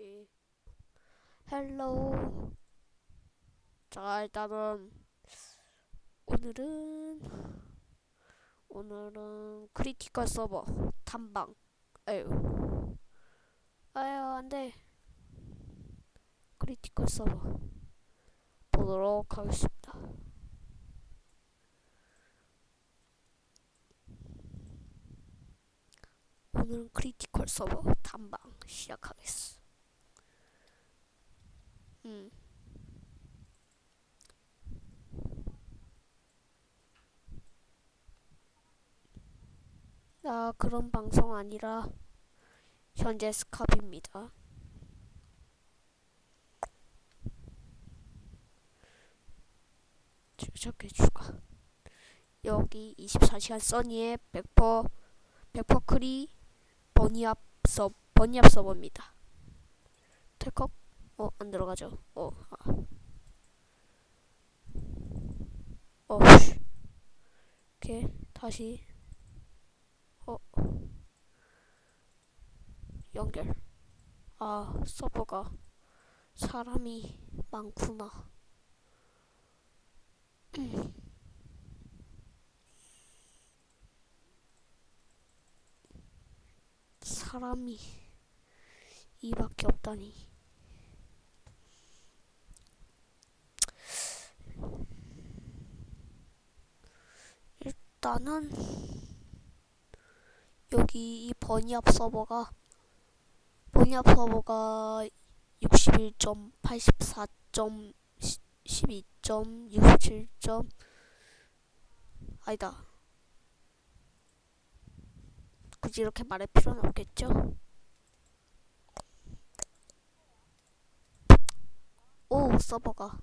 예. 헬로우. 자, 일단은 오늘은 오늘은 크리티컬 서버 탐방. 아유. 아유, 안 돼. 크리티컬 서버 보도록 하겠습니다. 오늘은 크리티컬 서버 탐방 시작하겠어. 음. 나 그런 방송 아니라 현재 스캅입니다. 추적해 주가. 여기 24시간 써니의 100% 100% 크리 버니압 서 버니압 서버입니다. 텔컵 어, 안 들어가죠. 어, 아. 어, 씨. 오케이, 다시. 어, 연결. 아, 서버가 사람이 많구나. 사람이 이밖에 없다니. 일단은 여기 이 버니압 서버가 버니압 서버가 61.84.12.67. 아니다. 굳이 이렇게 말할 필요는 없겠죠? 오 서버가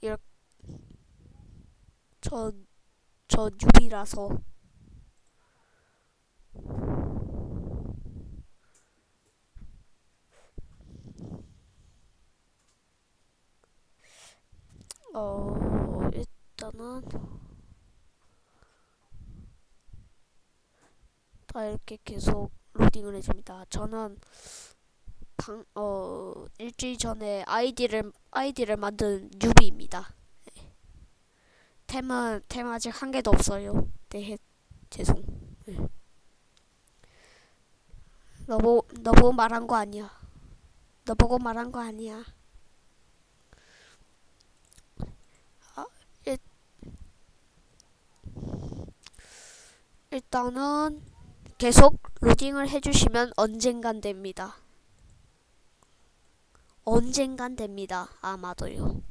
이렇게 저, 저 뉴비라서 어 일단은 다 이렇게 계속 로딩을 해줍니다. 저는 방, 어, 일주일 전에 아이디를, 아이디를 만든 뉴비입니다. 네. 템은, 템 아직 한 개도 없어요. 네, 죄송. 네. 너, 보, 너 보고 말한 거 아니야. 너 보고 말한 거 아니야. 아, 일, 일단은 계속 로딩을 해주시면 언젠간 됩니다. 언젠간 됩니다. 아마도요.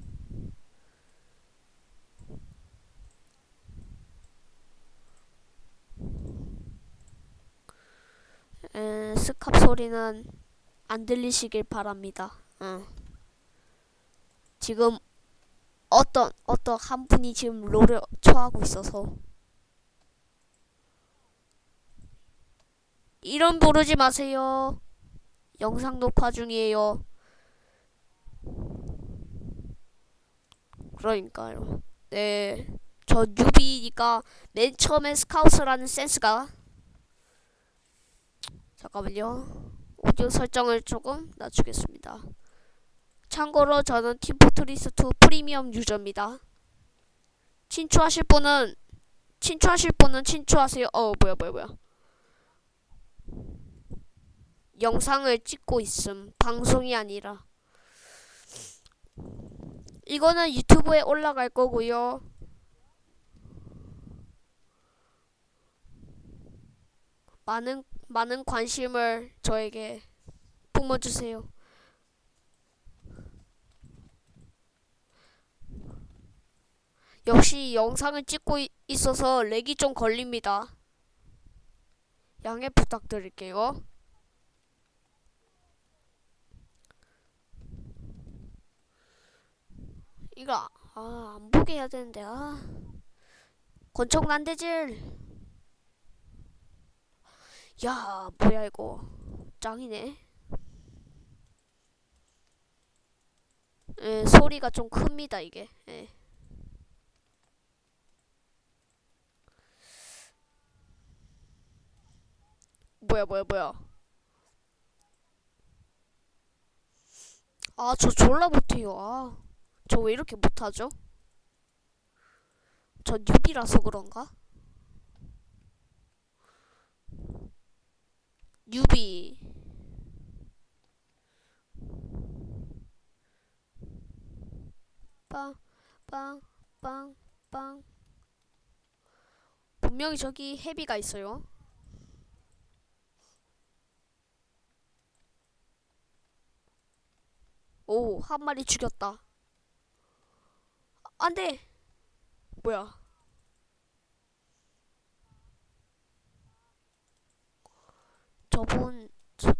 에, 스캅 소리는 안 들리시길 바랍니다. 응. 지금 어떤 어떤 한 분이 지금 롤을 처하고 있어서 이런 부르지 마세요. 영상 녹화 중이에요. 그러니까요. 네. 저 뉴비니까 맨 처음에 스카우트라는 센스가 잠깐만요. 오디오 설정을 조금 낮추겠습니다. 참고로 저는 팀포트리스2 프리미엄 유저입니다. 친추하실 분은 친추하실 분은 친추하세요. 어 뭐야 뭐야 뭐야. 영상을 찍고 있음. 방송이 아니라. 이거는 유튜브에 올라갈 거고요. 많은 많은 관심을 저에게 뿜어주세요. 역시 영상을 찍고 있어서 렉이 좀 걸립니다. 양해 부탁드릴게요. 이거 아, 안 보게 해야 되는데 아. 권총 난대질. 야, 뭐야 이거. 짱이네. 예, 소리가 좀 큽니다, 이게. 예. 뭐야, 뭐야, 뭐야. 아, 저 졸라 못해요. 아, 저 왜 이렇게 못하죠? 저 뉴비라서 그런가? 뉴비. 빵, 빵, 빵, 빵. 분명히 저기 헤비가 있어요. 오, 한 마리 죽였다. 안 돼! 뭐야? 저분, 저...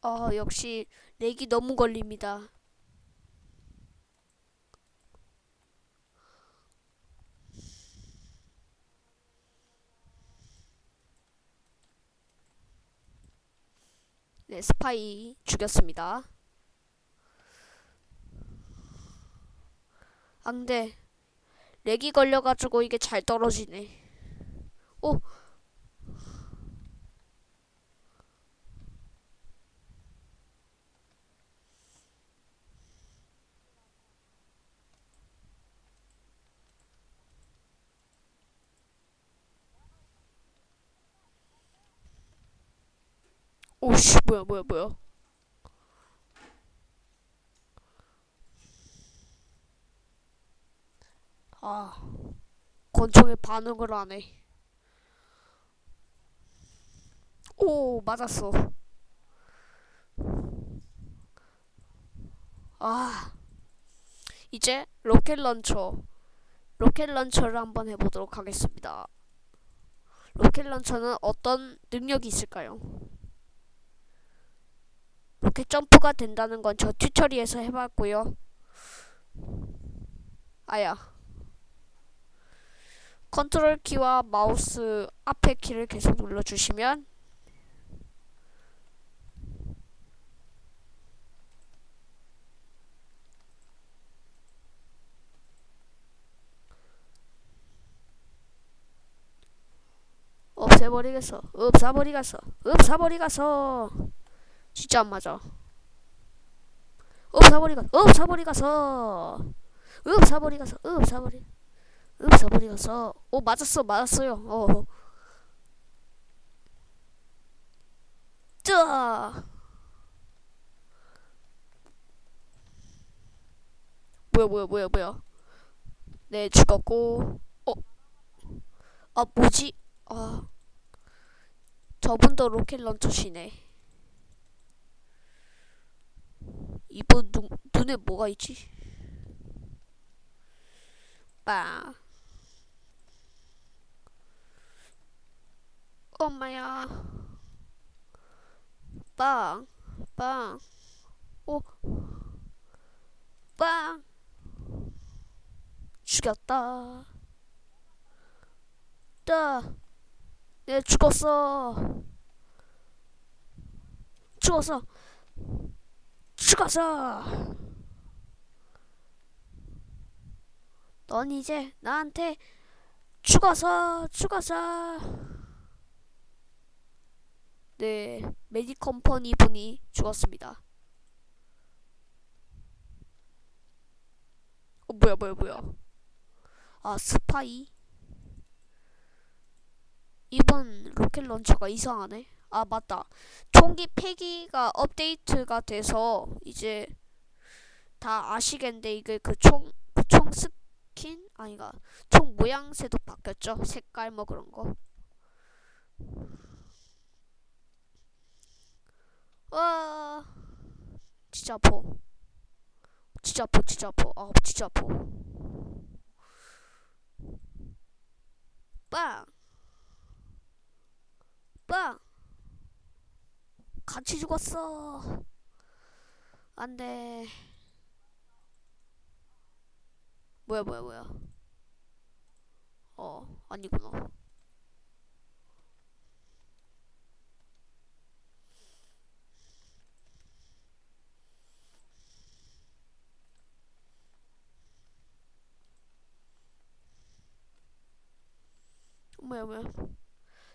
아, 역시 렉이 너무 걸립니다. 네, 스파이 죽였습니다. 안 돼. 렉이 걸려가지고 이게 잘 떨어지네. 오! 오씨, 뭐야, 뭐야, 뭐야. 아, 권총에 반응을 하네. 오, 맞았어. 아, 이제 로켓 런처. 로켓 런처를 한번 해보도록 하겠습니다. 로켓 런처는 어떤 능력이 있을까요? 로켓 점프가 된다는 건 저 튜토리에서 해봤고요. 아야. 컨트롤 키와 마우스 앞에 키를 계속 눌러주시면 없애버리겠어. 없사버리겠어. 없사버리겠어. 진짜 안 맞아. 없사버리가, 없사버리겠어. 없사버리겠어. 없사버리. 없사버리겠어. 오 맞았어, 맞았어요. 어. 짜. 뭐야, 뭐야, 뭐야, 뭐야. 네, 죽었고. 어. 아, 뭐지? 아. 저분도 로켓 런처시네. 이분 눈, 눈에 뭐가 있지? 빵. 엄마야. 빵. 빵. 오. 빵. 죽였다. 따. 내 죽었어. 죽었어. 죽었어. 넌 이제 나한테 죽어서 죽어서 네 메디 컴퍼니 분이 죽었습니다. 어 뭐야 뭐야 뭐야 아 스파이 이번 로켓 런처가 이상하네. 아 맞다 총기 폐기가 업데이트가 돼서 이제 다 아시겠는데 이게 그 총 그 총 스킨 아니가 총 모양새도 바뀌었죠 색깔 뭐 그런 거. 와 진짜 아파 진짜 아파 진짜 아파 아 진짜 아파 빵 빵! 같이 죽었어. 안 돼. 뭐야, 뭐야, 뭐야. 어, 아니구나. 뭐야, 뭐야.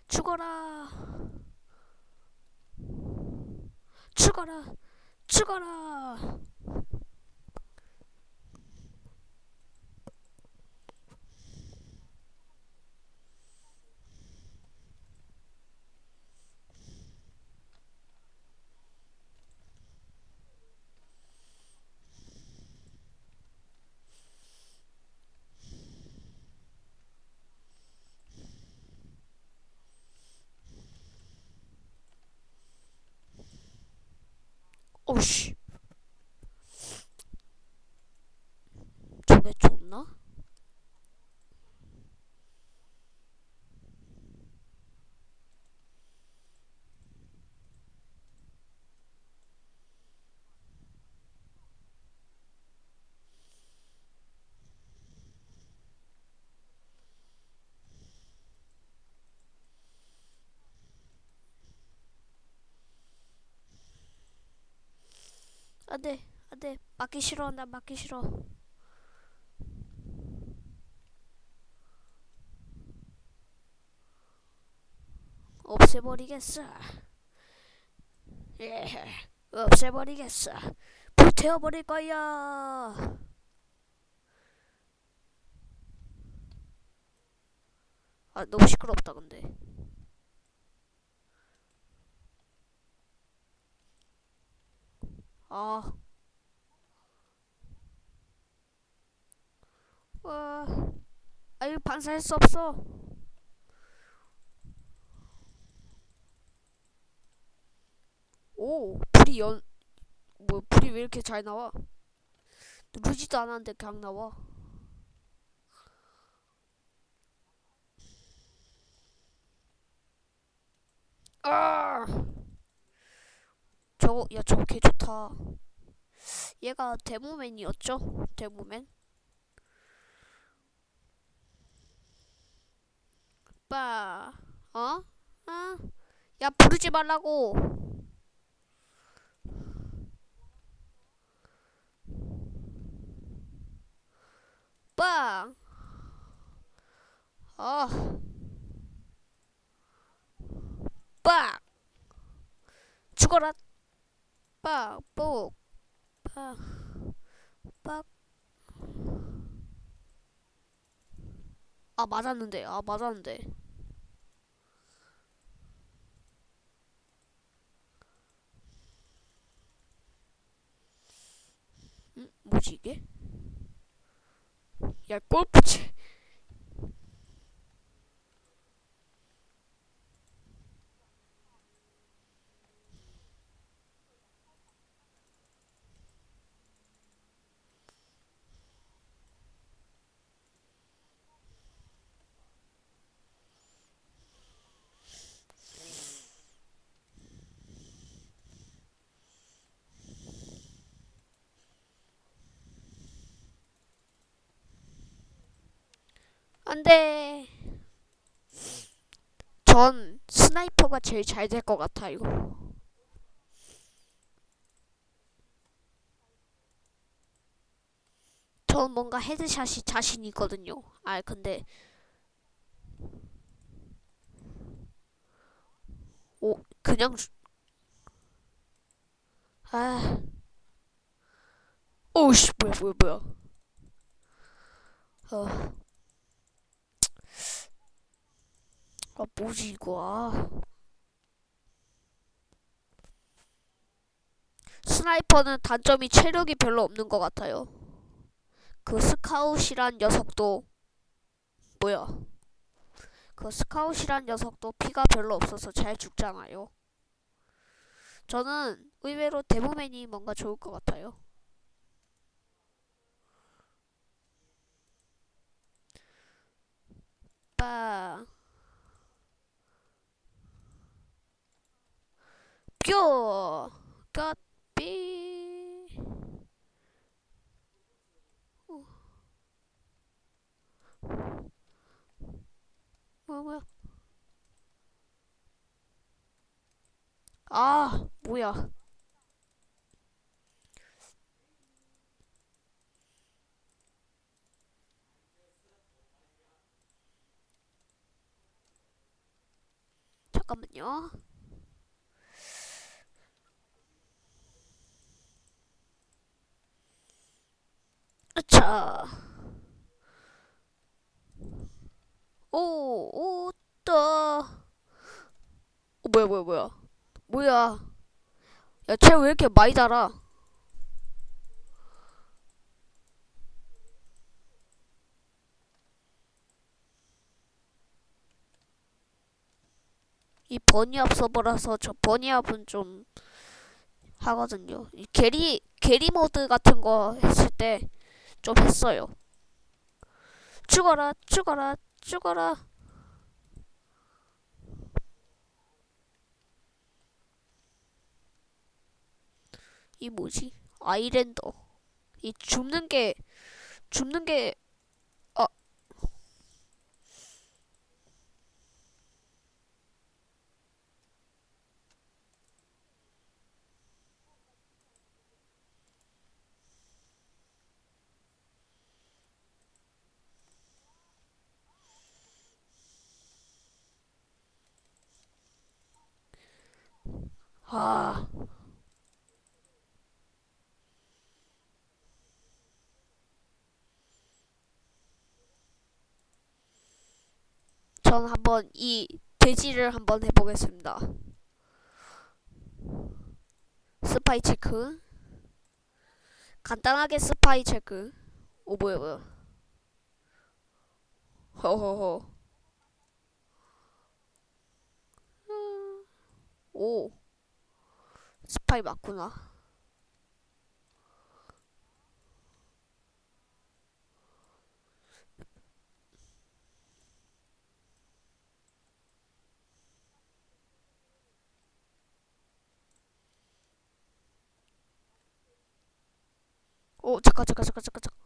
죽어라. 죽어라. 죽어라. 오씨. 저게 좋나? 안돼 안돼 맞기 싫어. 나 맞기 싫어. 없애버리겠어. 예 없애버리겠어. 불태워버릴 거야. 아 너무 시끄럽다 근데 아 와, 아 이거 반사할 수 없어. 오, 불이 연, 뭐 불이 왜 이렇게 잘 나와? 누르지도 않았는데 그냥 나와. 아, 저거, 야 저거 개 좋다. 얘가 데모맨이었죠? 데모맨? 오빠, 어? 아, 야 부르지 말라고. 오빠, 아, 오빠, 죽어라. 오빠, 뽀, 오빠, 오빠. 아 맞았는데, 아 맞았는데. 응? 뭐지 이게? 야 골프치 안돼. 전 스나이퍼가 제일 잘 될 것 같아요. 전 뭔가 헤드샷이 자신 있거든요. 아 근데 오 그냥 주- 아 오씨 뭐야 뭐야 뭐야 어. 아 뭐지 이거? 아. 스나이퍼는 단점이 체력이 별로 없는 것 같아요. 그 스카웃이란 녀석도 뭐야? 그 스카웃이란 녀석도 피가 별로 없어서 잘 죽잖아요. 저는 의외로 데모맨이 뭔가 좋을 것 같아요. 빠 뾰! 까삐! 어. 뭐야, 뭐야. 아, 뭐야. 잠깐만요. 자. 오, 오, 떠. 어, 뭐야, 뭐야, 뭐야. 뭐야. 야, 쟤 왜 이렇게 많이 달아? 이 버니압 서버라서 저 버니압은 좀 하거든요. 이 게리 게리 모드 같은 거 했을 때 좀 했어요. 죽어라, 죽어라, 죽어라. 이 뭐지? 아이랜더. 이 줍는 게 줍는 게 아. 전 한번 이 돼지를 한번 해보겠습니다. 스파이 체크. 간단하게 스파이 체크. 오 뭐야 뭐야. 허허허. 음, 오. 스파이 맞구나. 오 잠깐 잠깐 잠깐 잠깐 잠깐.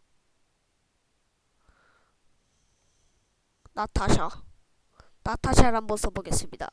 나타샤. 나타샤를 한번 써보겠습니다.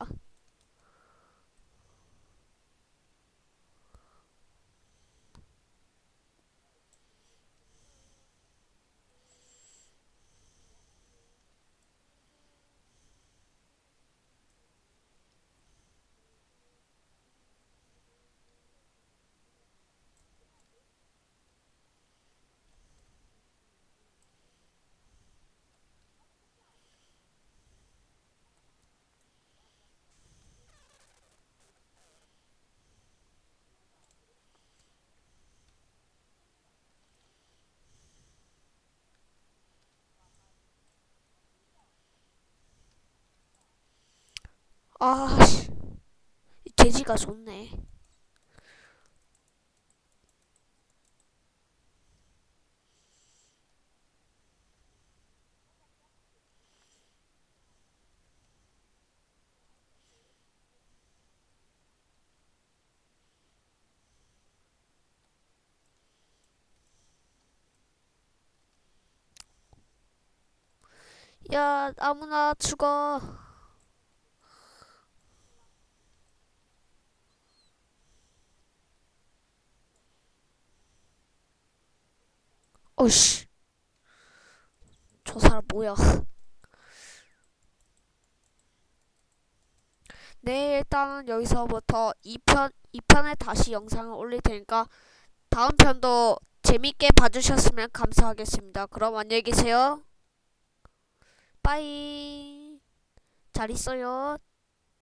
아씨. 이 돼지가 좋네. 야, 아무나 죽어. 어씨. 저 사람 뭐야? 네, 일단 여기서부터 2편, 2편에 다시 영상을 올릴 테니까 다음 편도 재밌게 봐주셨으면 감사하겠습니다. 그럼 안녕히 계세요. 빠이. 잘 있어요.